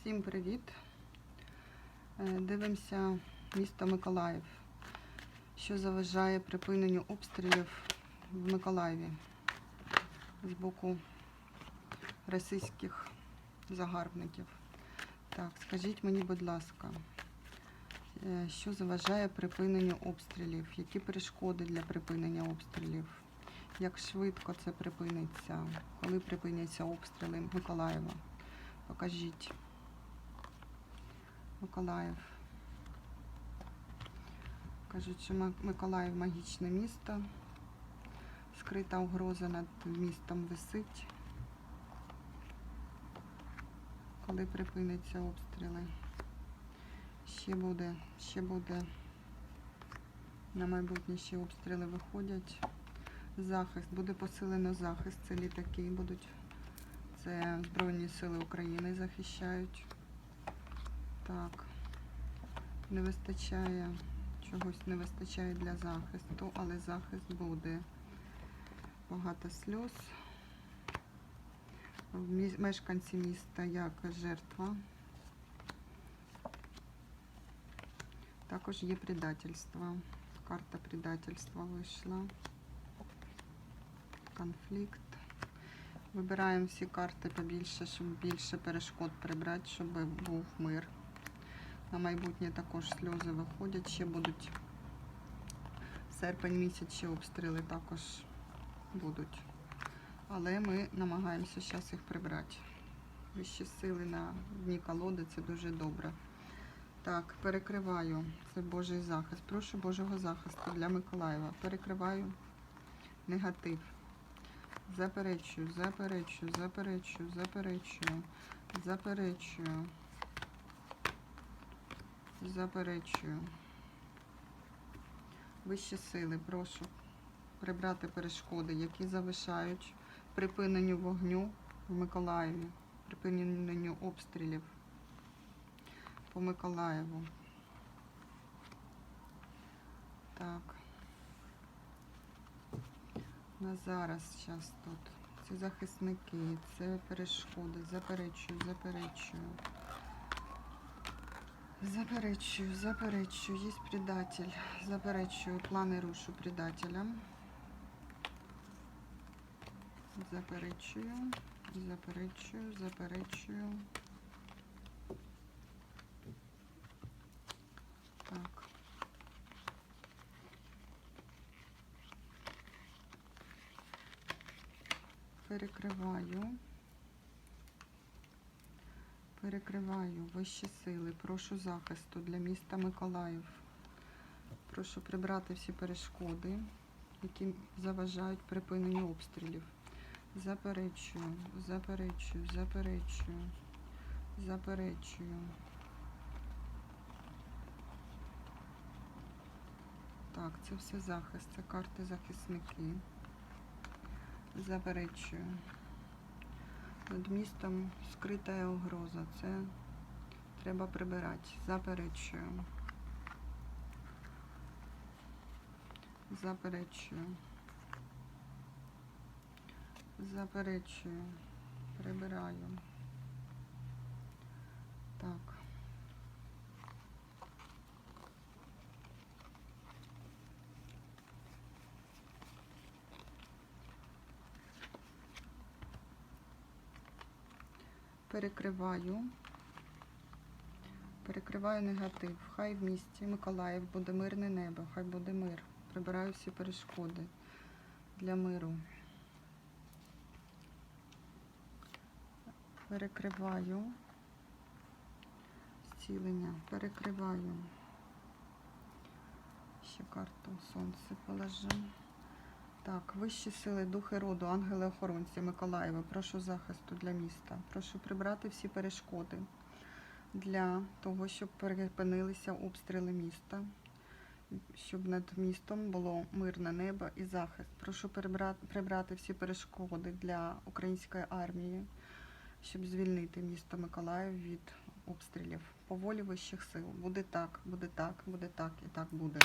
Всім привіт! Е, Дивимося місто Миколаїв. Що заважає припиненню обстрілів в Миколаєві з боку російських загарбників. Так, скажіть мені, будь ласка, е, що заважає припиненню обстрілів? Які перешкоди для припинення обстрілів? Як швидко це припиниться? Коли припиняться обстріли Миколаєва? Покажіть. Миколаїв. Кажуть, що Миколаїв магічне місто. Скрита угроза над містом висить. Коли припиняться обстріли. Ще буде, ще буде. На майбутнє ще обстріли виходять. Захист, буде посилено захист. Це літаки будуть. Це Збройні Сили України захищають. Так. Не вистачає, чогось не вистачає для захисту, але захист буде. Багато сльоз. Мешканці міста як жертва. Також є предательство. Карта предательства вийшла. Конфлікт. Вибираємо всі карти побільше, щоб більше перешкод прибрати, щоб був мир. На майбутнє також сльози виходять, ще будуть серпень місяць, ще обстріли також будуть. Але ми намагаємося зараз їх прибрати. Вищі сили на дні колоди це дуже добре. Так, перекриваю. Це Божий захист. Прошу Божого захисту для Миколаєва. Перекриваю негатив. Заперечую, заперечую, заперечую, заперечую, заперечую, заперечую. Вищі сили, прошу прибрати перешкоди, які завишають припиненню вогню в Миколаєві, припиненню обстрілів по Миколаєву. Так. На зараз зараз тут. Це захисники, це перешкоди. Заперечую, заперечую. Заперечую, заперечую. Є предатель. Заперечую. Плани рушу предателям. Заперечую, заперечую, заперечую. Так. Перекриваю. Перекриваю вищі сили. Прошу захисту для міста Миколаїв. Прошу прибрати всі перешкоди, які заважають припиненню обстрілів. Заперечую, заперечую, заперечую, заперечую. Так, це все захист, це карти захисники. Заперечую. Над містом скрита угроза. Це треба прибирати. Заперечую. Заперечую. Заперечую. Прибираю. Так. Перекриваю. Перекриваю негатив. Хай в місті Миколаїв буде мирне небо, хай буде мир. Прибираю всі перешкоди для миру. Перекриваю. Зцілення. Перекриваю. Ще карту сонце положу. Так, вищі сили, духи роду, ангели-охоронці Миколаєва, прошу захисту для міста. Прошу прибрати всі перешкоди для того, щоб припинилися обстріли міста, щоб над містом було мирне небо і захист. Прошу прибрати всі перешкоди для української армії, щоб звільнити місто Миколаїв від обстрілів. По волі вищих сил. Буде так, буде так, буде так і так буде.